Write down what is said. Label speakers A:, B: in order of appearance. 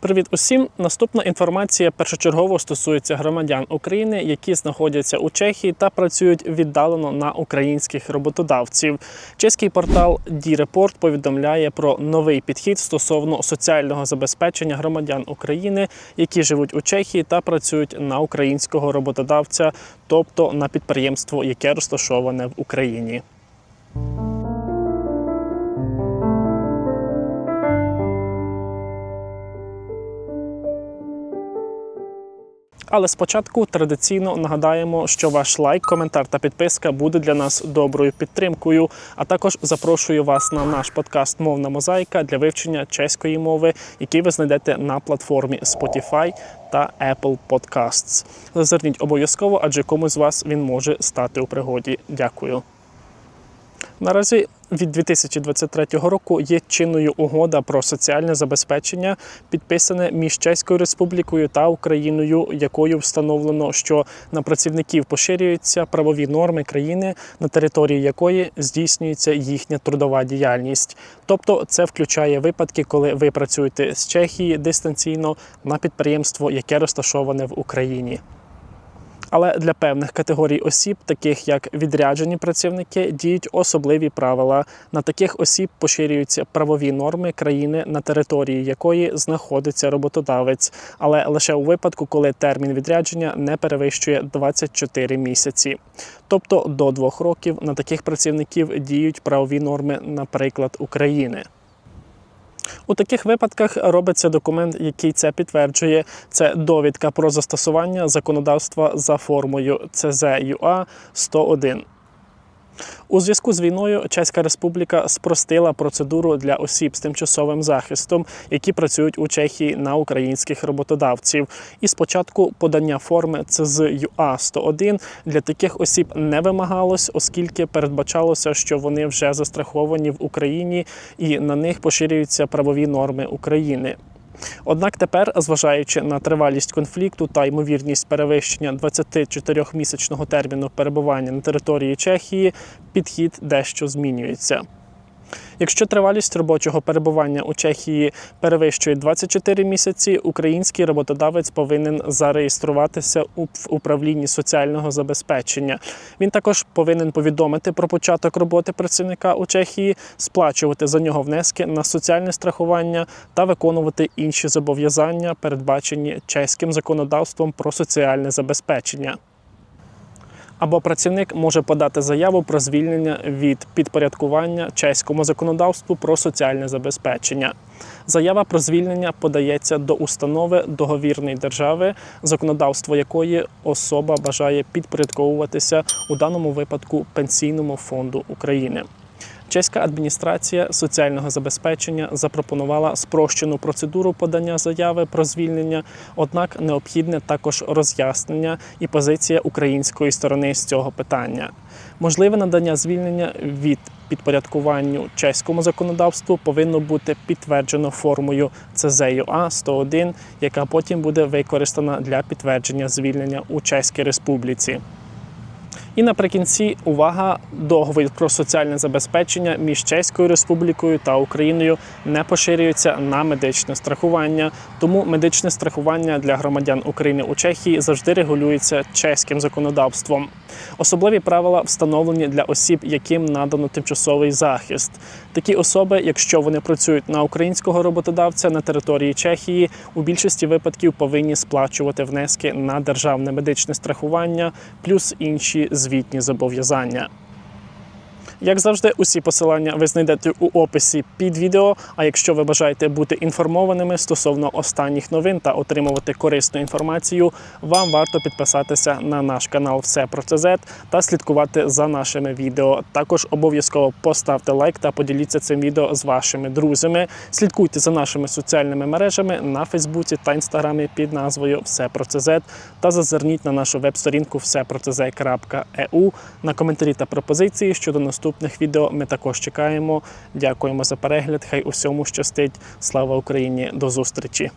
A: Привіт усім! Наступна інформація першочергово стосується громадян України, які знаходяться у Чехії та працюють віддалено на українських роботодавців. Чеський портал D-Report повідомляє про новий підхід стосовно соціального забезпечення громадян України, які живуть у Чехії та працюють на українського роботодавця, тобто на підприємство, яке розташоване в Україні. Але спочатку традиційно нагадаємо, що ваш лайк, коментар та підписка буде для нас доброю підтримкою. А також запрошую вас на наш подкаст Мовна мозаїка для вивчення чеської мови, який ви знайдете на платформі Spotify та Apple Podcasts. Зазирніть обов'язково, адже комусь з вас він може стати у пригоді. Дякую. Наразі від 2023 року є чинною угода про соціальне забезпечення, підписане між Чеською Республікою та Україною, якою встановлено, що на працівників поширюються правові норми країни, на території якої здійснюється їхня трудова діяльність. Тобто, це включає випадки, коли ви працюєте з Чехії дистанційно на підприємство, яке розташоване в Україні. Але для певних категорій осіб, таких як відряджені працівники, діють особливі правила. На таких осіб поширюються правові норми країни, на території якої знаходиться роботодавець, але лише у випадку, коли термін відрядження не перевищує 24 місяці. Тобто до двох років на таких працівників діють правові норми, наприклад, України. У таких випадках робиться документ, який це підтверджує. Це довідка про застосування законодавства за формою ЦЗЮА 101. У зв'язку з війною Чеська Республіка спростила процедуру для осіб з тимчасовим захистом, які працюють у Чехії на українських роботодавців. І спочатку подання форми ЦЗЮА 101 для таких осіб не вимагалось, оскільки передбачалося, що вони вже застраховані в Україні і на них поширюються правові норми України. Однак тепер, зважаючи на тривалість конфлікту та ймовірність перевищення 24-місячного терміну перебування на території Чехії, підхід дещо змінюється. Якщо тривалість робочого перебування у Чехії перевищує 24 місяці, український роботодавець повинен зареєструватися у управлінні соціального забезпечення. Він також повинен повідомити про початок роботи працівника у Чехії, сплачувати за нього внески на соціальне страхування та виконувати інші зобов'язання, передбачені чеським законодавством про соціальне забезпечення або працівник може подати заяву про звільнення від підпорядкування чеському законодавству про соціальне забезпечення. Заява про звільнення подається до установи договірної держави, законодавство якої особа бажає підпорядковуватися у даному випадку Пенсійному фонду України. Чеська адміністрація соціального забезпечення запропонувала спрощену процедуру подання заяви про звільнення, однак необхідне також роз'яснення і позиція української сторони з цього питання. Можливе надання звільнення від підпорядкуванню чеському законодавству повинно бути підтверджено формою ЦЗЮА 101, яка потім буде використана для підтвердження звільнення у Чеській Республіці. І наприкінці увага, договір про соціальне забезпечення між Чеською Республікою та Україною не поширюється на медичне страхування. Тому медичне страхування для громадян України у Чехії завжди регулюється чеським законодавством. Особливі правила встановлені для осіб, яким надано тимчасовий захист. Такі особи, якщо вони працюють на українського роботодавця на території Чехії, у більшості випадків повинні сплачувати внески на державне медичне страхування, плюс інші звітні зобов'язання. Як завжди, усі посилання ви знайдете у описі під відео. А якщо ви бажаєте бути інформованими стосовно останніх новин та отримувати корисну інформацію, вам варто підписатися на наш канал Все про ЦЗ та слідкувати за нашими відео. Також обов'язково поставте лайк та поділіться цим відео з вашими друзями. Слідкуйте за нашими соціальними мережами на Фейсбуці та Інстаграмі під назвою Все про ЦЗ та зазирніть на нашу веб-сторінку всепроцз.eu на коментарі та пропозиції щодо наступних відео. Ми також чекаємо. Дякуємо за перегляд. Хай усьому щастить. Слава Україні! До зустрічі!